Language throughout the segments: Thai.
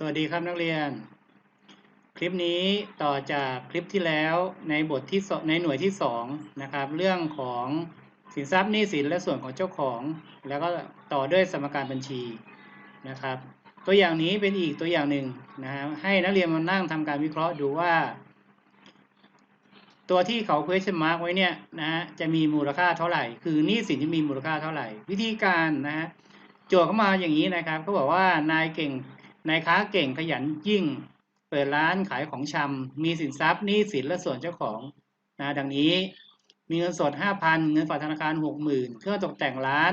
สวัสดีครับนักเรียน คลิปนี้ต่อจากคลิปที่แล้วในบทที่ในหน่วยที่สองนะครับเรื่องของสินทรัพย์หนี้สินและส่วนของเจ้าของ แล้วก็ต่อด้วยสมการบัญชีนะครับ ตัวอย่างนี้เป็นอีกตัวอย่างหนึ่งนะครับให้นักเรียนมานั่งทำการวิเคราะห์ดูว่า ตัวที่เขา question mark ไว้เนี่ยนะฮะจะมีมูลค่าเท่าไหร่ คือหนี้สินที่มีมูลค่าเท่าไหร่ วิธีการนะฮะโจทย์เข้ามาอย่างนี้นะครับเขาบอกว่านายเก่ง นายค้าเก่งขยันยิ่ง เปิดร้านขายของชำมีสินทรัพย์หนี้สินและส่วนเจ้าของนะดังนี้มีเงินสด 5,000 เงินฝากธนาคาร 60,000 เครื่องตกแต่งร้าน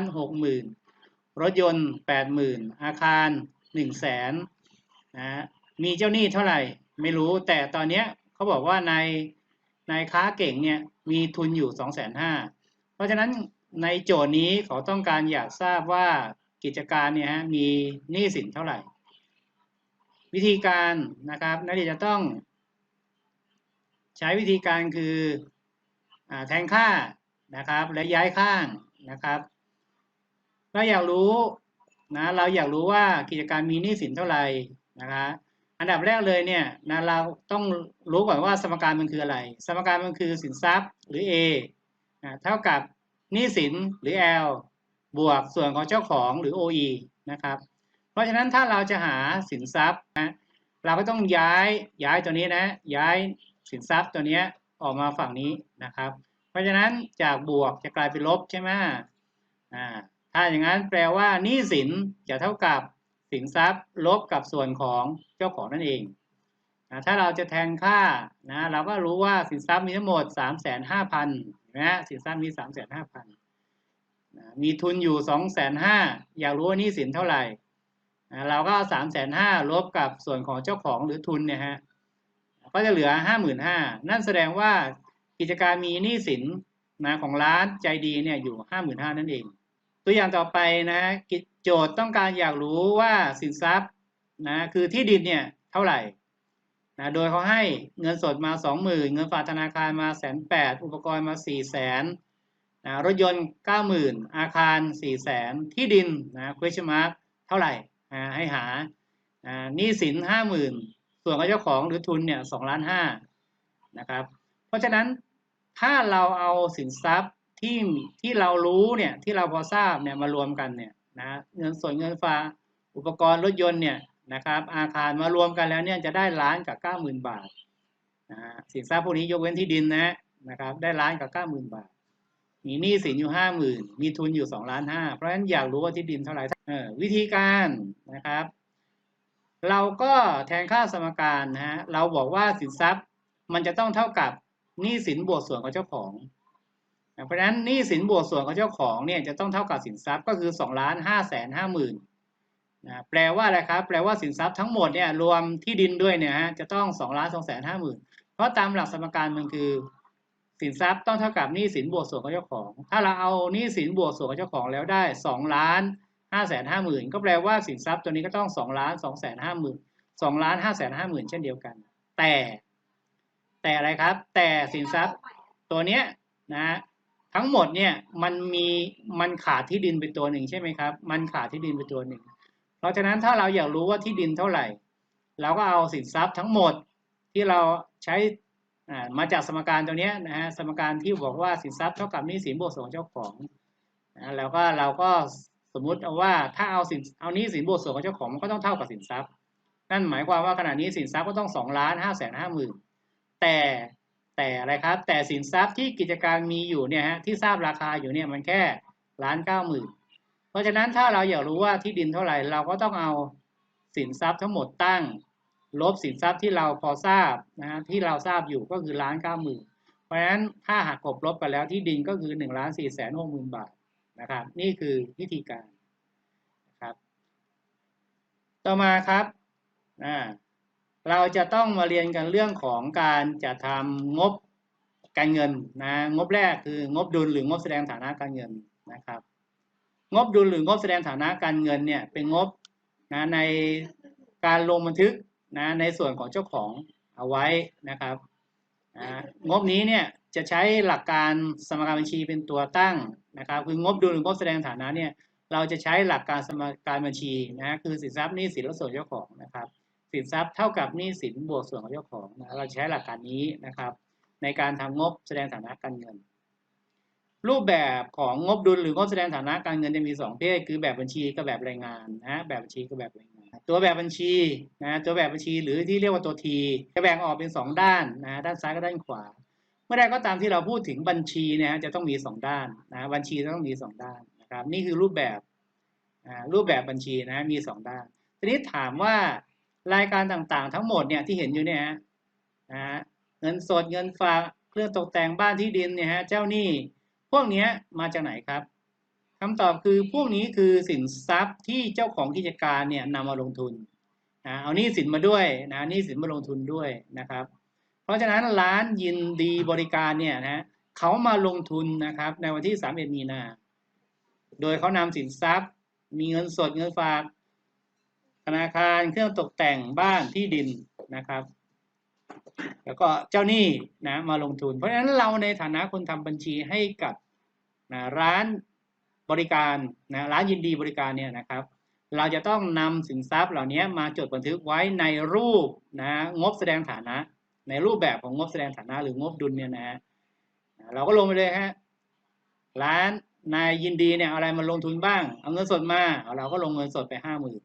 60,000 รถยนต์ 80,000 อาคาร 100,000นะมีเจ้าหนี้เท่าไหร่ไม่รู้แต่ตอนเนี้ยเขาบอกว่านายนายค้าเก่งเนี่ยมีทุนอยู่ 250,000 เพราะฉะนั้นในโจทย์นี้เขาต้องการอยากทราบว่ากิจการเนี่ยฮะมีหนี้สินเท่าไหร่ วิธีการนะครับนักเรียนจะต้อง ใช้วิธีการคืออแทงค่านะครับและย้ายข้างนะครับเราอยากรู้นะเราอยากรู้ว่ากิจการมีหนี้สินเท่าไหร่นะคะอันดับแรกเลยเนี่ยนะเราต้องรู้ก่อนว่าสมการมันคืออะไร สมการมันคือสินทรัพย์หรือ A นะเท่ากับหนี้สินหรือ L บวกส่วนของเจ้าของหรือ OE นะครับ เพราะฉะนั้นถ้าเราจะหาสินทรัพย์นะเราก็ต้องย้ายย้ายตัวนี้นะ ย้ายสินทรัพย์ตัวนี้ออกมาฝั่งนี้นะครับ เพราะฉะนั้นจากบวกจะกลายเป็นลบใช่ไหมอ่าถ้าอย่างนั้นแปลว่าหนี้สินจะเท่ากับสินทรัพย์ลบกับส่วนของเจ้าของนั่นเองนะถ้าเราจะแทนค่านะเราก็รู้ว่าสินทรัพย์มีทั้งหมด 3 5 0 0 0นะสินทรัพย์มี 3 5 0 0 0นะมีทุนอยู่ 2 5 0 0 0อยากรู้ว่านี้สินเท่าไหร่ เราก็เอาสามแสนห้าลบกับส่วนของเจ้าของหรือทุนเนี่ยฮะก็จะเหลือห้าหมื่นห้านั่นแสดงว่ากิจการมีหนี้สินนะของร้านใจดีเนี่ยอยู่ห้าหมื่นห้านั่นเอง ตัวอย่างต่อไปนะโจทย์ต้องการอยากรู้ว่าสินทรัพย์นะคือที่ดินเนี่ยเท่าไหร่นะโดยเขาให้เงินสดมาสองหมื่นเงินฝากธนาคารมาแสนแปดอุปกรณ์มาสี่แสนนะรถยนต์เก้าหมื่นอาคารสี่แสนที่ดินนะ question mark เท่าไหร่ ให้หาหนี้สินห้าหมื่นส่วนของเจ้าของหรือทุนเนี่ยสองล้านห้านะครับ เพราะฉะนั้นถ้าเราเอาสินทรัพย์ที่ที่เรารู้เนี่ยที่เราพอทราบเนี่ยมารวมกันเนี่ยนะเงินส่วนเงินฝาอุปกรณ์รถยนต์เนี่ยนะครับ อาคารมารวมกันแล้วเนี่ยจะได้ล้านกับเก้าหมื่นบาทนะสินทรัพย์พวกนี้ยกเว้นที่ดินนะนะครับ ได้ล้านกับเก้าหมื่นบาท มีหนี้สินอยู่ห้าหมื่นมีทุนอยู่สองล้านห้าเพราะฉะนั้นอยากรู้ว่าที่ดินเท่าไหร่วิธีการนะครับ เราก็แทนค่าสมการนะฮะเราบอกว่าสินทรัพย์มันจะต้องเท่ากับหนี้สินบวกส่วนของเจ้าของ เพราะฉะนั้นหนี้สินบวกส่วนของเจ้าของเนี่ยจะต้องเท่ากับสินทรัพย์ก็คือ2ล้านห้าแสนห้าหมื่นนะแปลว่าอะไรครับ แปลว่าสินทรัพย์ทั้งหมดเนี่ยรวมที่ดินด้วยเนี่ยฮะจะต้อง2ล้านสองแสนห้าหมื่นเพราะตามหลักสมการมันคือ สินทรัพย์ต้องเท่ากับหนี้สินบวกส่วนของเจ้าของ ถ้าเราเอาหนี้สินบวกส่วนของเจ้าของแล้วได้2ล้านห้าแสนห้าหมื่นก็แปลว่าสินทรัพย์ตัวนี้ก็ต้องสองล้านสองแสนห้าหมื่นสองล้านห้าแสนห้าหมื่นเช่นเดียวกัน แต่ แต่อะไรครับ แต่สินทรัพย์ตัวเนี้ยนะทั้งหมดเนี่ยมันมีมันขาดที่ดินไปตัวหนึ่งใช่ไหมครับ มันขาดที่ดินไปตัวหนึ่ง เพราะฉะนั้นถ้าเราอยากรู้ว่าที่ดินเท่าไหร่ เราก็เอาสินทรัพย์ทั้งหมดที่เราใช้ มาจากสมการตัวนี้นะฮะสมการที่บอกว่าสินทรัพย์เท่ากับหนี้สินบวกส่วนเจ้าของนะแล้วก็เราก็สมมุติเอาว่าถ้าเอาสินเอานี้สินบวกส่วนของเจ้าของมันก็ต้องเท่ากับสินทรัพย์ นั่นหมายความว่าขณะนี้สินทรัพย์ก็ต้องสองล้านห้าแสนห้าหมื่นแต่แต่อะไรครับแต่สินทรัพย์ที่กิจการมีอยู่เนี่ยฮะที่ทราบราคาอยู่เนี่ยมันแค่ล้านเก้าหมื่นเพราะฉะนั้นถ้าเราอยากรู้ว่าที่ดินเท่าไหร่เราก็ต้องเอาสินทรัพย์ทั้งหมดตั้ง ลบสินทรัพย์ที่เราพอทราบนะฮะที่เราทราบอยู่ก็คือล้านเก้าหมื่นเพราะฉะนั้นถ้าหากกบลบไปแล้วที่ดินก็คือหนึ่งล้านสี่แสนหกหมื่นบาทนะครับ นี่คือวิธีการนะครับ ต่อมาครับเราจะต้องมาเรียนกันเรื่องของการจะทำงบการเงินนะงบแรกคืองบดุลหรืองบแสดงฐานะการเงินนะครับ งบดุลหรืองบแสดงฐานะการเงินเนี่ยเป็นงบนะในการลงบันทึก นะในส่วนของเจ้าของเอาไว้นะครับงบนี้เนี่ยจะใช้หลักการสมการบัญชีเป็นตัวตั้งนะครับ คืองบดุลหรืองบแสดงฐานะเนี่ยเราจะใช้หลักการสมการบัญชีนะคือสินทรัพย์หนี้สินและส่วนเจ้าของนะครับสินทรัพย์เท่ากับหนี้สินบวกส่วนของเจ้าของนะเราใช้หลักการนี้นะครับ ในการทำงบแสดงฐานะการเงิน รูปแบบของงบดุลหรืองบแสดงฐานะการเงินจะมีสองประเภท คือแบบบัญชีกับแบบรายงานนะแบบบัญชีกับแบบรายงาน ตัวแบบบัญชีนะตัวแบบบัญชีหรือที่เรียกว่าตัวทีจะแบ่งออกเป็นสองด้านนะด้านซ้ายกับด้านขวา เมื่อใดก็ตามที่เราพูดถึงบัญชีเนี่ยจะต้องมีสองด้านนะบัญชีต้องมีสองด้านนะครับนี่คือรูปแบบรูปแบบบัญชีนะมีสองด้าน ทีนี้ถามว่ารายการต่างๆ ทั้งหมดเนี่ยที่เห็นอยู่เนี่ยนะเงินสดเงินฝากเครื่องตกแต่งบ้านที่ดินเนี่ยฮะเจ้าหนี้พวกนี้มาจากไหนครับ คำตอบคือพวกนี้คือสินทรัพย์ที่เจ้าของกิจการเนี่ยนำมาลงทุนนะเอานี้สินมาด้วยนะนี้สินมาลงทุนด้วยนะครับ เพราะฉะนั้นร้านยินดีบริการเนี่ยนะเขามาลงทุนนะครับในวันที่31มีนา โดยเขานำสินทรัพย์ มีเงินสดเงินฝาก ธนาคารเครื่องตกแต่งบ้านที่ดินนะครับ แล้วก็เจ้าหนี้นะมาลงทุน เพราะฉะนั้นเราในฐานะคนทำบัญชีให้กับนะร้าน บริการนะร้านยินดีบริการเนี่ยนะครับ เราจะต้องนำสินทรัพย์เหล่านี้มาจดบันทึกไว้ในรูปนะงบแสดงฐานะ ในรูปแบบของงบแสดงฐานะหรืองบดุลเนี่ยนะฮะเราก็ลงไปเลยฮะร้านนายยินดีเนี่ยอะไรมาลงทุนบ้าง เอาเงินสดมาเราก็ลงเงินสดไปห้าหมื่น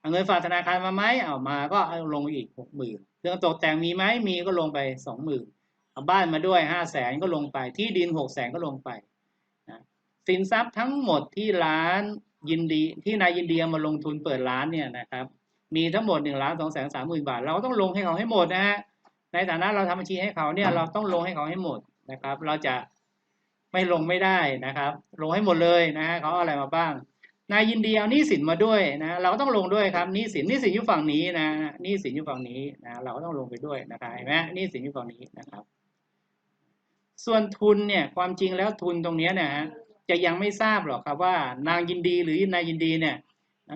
เอาเงินฝากธนาคารมาไหมเอามาก็ลงไปอีกหกหมื่นเครื่องตกแต่งมีไหมมีก็ลงไปสองหมื่นเอาบ้านมาด้วยห้าแสนก็ลงไปที่ดินหกแสนก็ลงไป สินทรัพย์ทั้งหมดที่ร้านยินดีที่นายยินดีมาลงทุนเปิดร้านเนี่ยนะครับ มีทั้งหมดหนึ่งล้านสองแสนสามหมื่นบาท เราก็ต้องลงให้เขาให้หมดนะฮะในฐานะเราทำบัญชีให้เขาเนี่ยเราต้องลงให้เขาให้หมดนะครับ เราจะไม่ลงไม่ได้นะครับ ลงให้หมดเลยนะฮะเขาเอาอะไรมาบ้าง นายยินดีเอาหนี้สินมาด้วยนะเราก็ต้องลงด้วยครับหนี้สินหนี้สินอยู่ฝั่งนี้นะหนี้สินอยู่ฝั่งนี้นะเราก็ต้องลงไปด้วยนะครับเห็นไหมหนี้สินอยู่ฝั่งนี้นะครับ ส่วนทุนเนี่ยความจริงแล้วทุนตรงนี้นะฮะ จะยังไม่ทราบหรอกครับว่านางยินดีหรือนายยินดีเนี่ย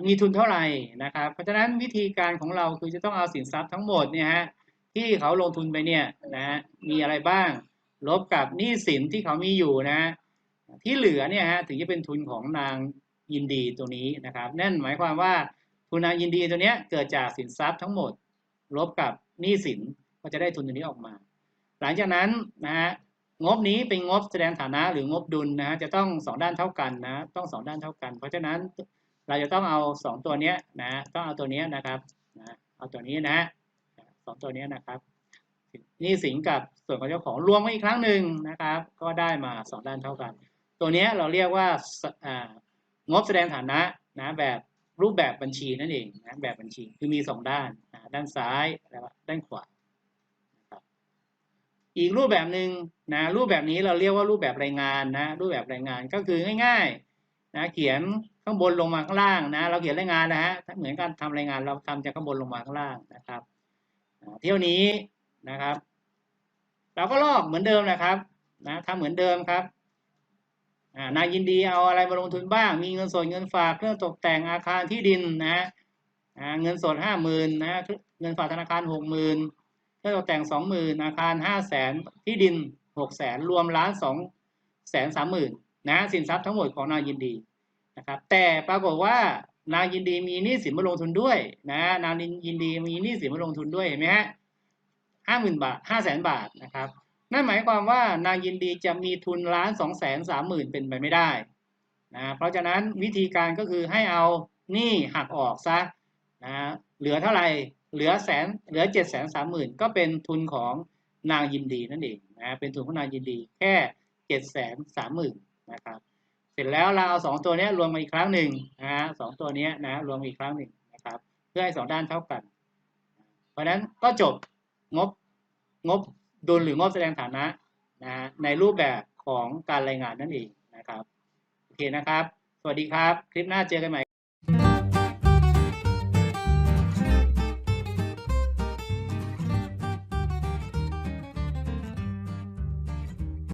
มีทุนเท่าไหร่นะครับ เพราะฉะนั้นวิธีการของเราคือจะต้องเอาสินทรัพย์ทั้งหมดเนี่ยฮะที่เขาลงทุนไปเนี่ยนะมีอะไรบ้าง ลบกับหนี้สินที่เขามีอยู่นะฮะที่เหลือเนี่ยฮะถึงจะเป็นทุนของนางยินดีตัวนี้นะครับนั่นหมายความว่าทุนนางยินดีตัวเนี้ยเกิดจากสินทรัพย์ทั้งหมด ลบกับหนี้สินก็จะได้ทุนตัวนี้ออกมา หลังจากนั้นนะฮะ งบนี้เป็นงบแสดงฐานะหรืองบดุลนะฮะจะต้องสองด้านเท่ากันนะ ต้องสองด้านเท่ากัน เพราะฉะนั้นเราจะต้องเอาสองตัวเนี้ยนะ ต้องเอาตัวเนี้ยนะครับนะเอาตัวนี้นะสองตัวเนี้ยนะครับนี่สินกับส่วนของเจ้าของรวมกันอีกครั้งหนึ่งนะครับ ก็ได้มาสองด้านเท่ากัน ตัวนี้เราเรียกว่างบแสดงฐานะนะแบบรูปแบบบัญชีนั่นเองนะแบบบัญชีคือมีสองด้านนะด้านซ้ายและด้านขวา อีกรูปแบบหนึ่งนะรูปแบบนี้เราเรียกว่ารูปแบบรายงานนะรูปแบบรายงานก็คือง่ายๆนะเขียนข้างบนลงมาข้างล่างนะเราเขียนรายงานนะฮะเหมือนการทำรายงานเราทำจากข้างบนลงมาข้างล่างนะครับเที่ยวนี้นะครับ เราก็ลอกเหมือนเดิมนะครับนะทำเหมือนเดิมครับนายยินดีเอาอะไรมาลงทุนบ้าง มีเงินสดเงินฝากเครื่องตกแต่งอาคารที่ดินนะเงินสดห้าหมื่นนะเงินฝากธนาคารหกหมื่น เครื่องตกแต่งสองหมื่นอาคารห้าแสนที่ดินหกแสนรวมล้านสองแสนสามหมื่นนะสินทรัพย์ทั้งหมดของนายยินดีนะครับ แต่ปรากฏว่านางยินดีมีหนี้สินมาลงทุนด้วยนะนางยินดีมีหนี้สินมาลงทุนด้วยเห็นไหมฮะห้าหมื่นบาทห้าแสนบาทนะครับนั่นหมายความว่านางยินดีจะมีทุนล้านสองแสนสามหมื่นเป็นไปไม่ได้นะเพราะฉะนั้นวิธีการก็คือให้เอาหนี้หักออกซะนะเหลือเท่าไหร่ เหลือแสนเหลือเจ็ดแสนสามหมื่นก็เป็นทุนของนางยินดีนั่นเองนะเป็นทุนของนางยินดีแค่เจ็ดแสนสามหมื่นนะครับ เสร็จแล้วเราเอาสองตัวนี้รวมมาอีกครั้งหนึ่งนะฮะสองตัวนี้นะรวมอีกครั้งหนึ่งนะครับ เพื่อให้สองด้านเท่ากัน เพราะฉะนั้นก็จบงบงบดุลหรืองบแสดงฐานะนะในรูปแบบของการรายงานนั่นเองนะครับโอเคนะครับ สวัสดีครับ คลิปหน้าเจอกันใหม่